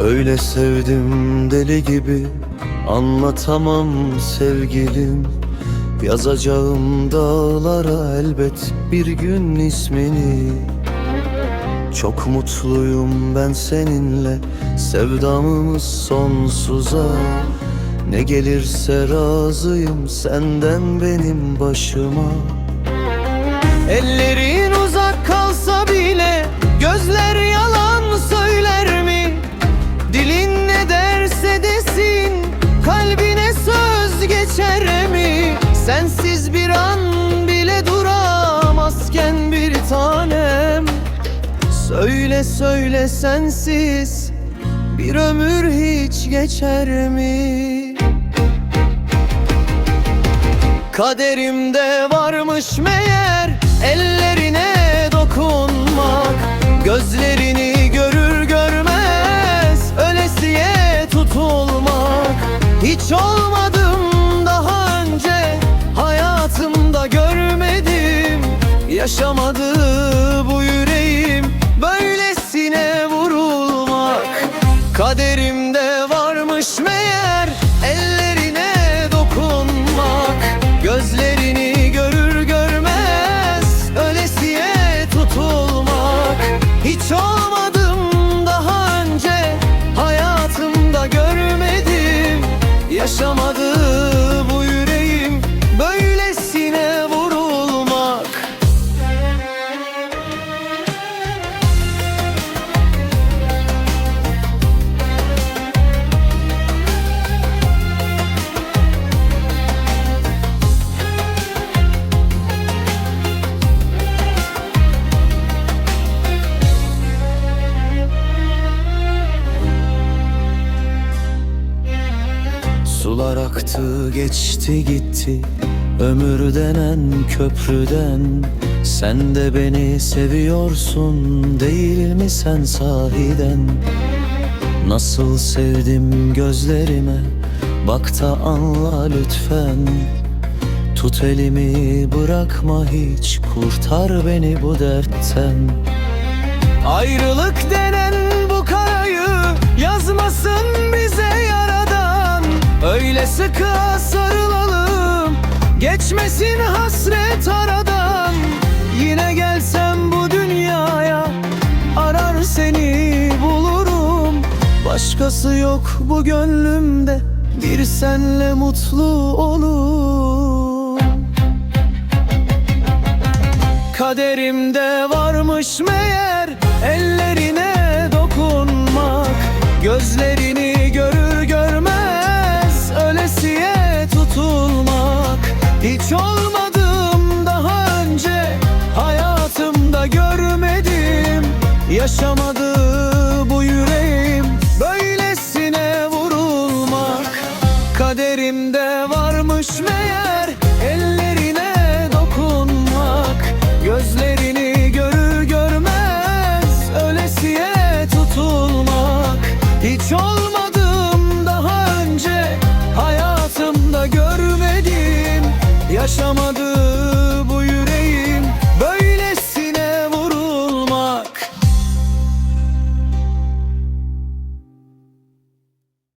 Öyle sevdim deli gibi Anlatamam sevgilim. Yazacağım dağlara elbet bir gün ismini. Çok mutluyum ben seninle Sevdamımız sonsuza. Ne gelirse razıyım senden benim başıma. Ellerin uzak kalsa bile Gözler Kalbine söz geçer mi? Sensiz bir an bile duramazken bir tanem Söyle söyle sensiz Bir ömür hiç geçer mi? Kaderimde varmış meğer Hiç olmadım daha önce hayatımda görmedim Yaşamadı bu yüreğim. Böylesine vurulmak Kaderimde varmış Yaşamadı Aktı geçti gitti. Ömür denen köprüden Sen de beni seviyorsun Değil mi sen sahiden? Nasıl sevdim gözlerime Bak da anla lütfen. Tut elimi bırakma hiç Kurtar beni bu dertten. Ayrılık denen sıkı sarılalım. Geçmesin hasret aradan. Yine gelsem bu dünyaya arar seni bulurum. Başkası yok bu gönlümde bir senle mutlu olur Kaderimde varmış meğer ellerine dokunmak Gözlerini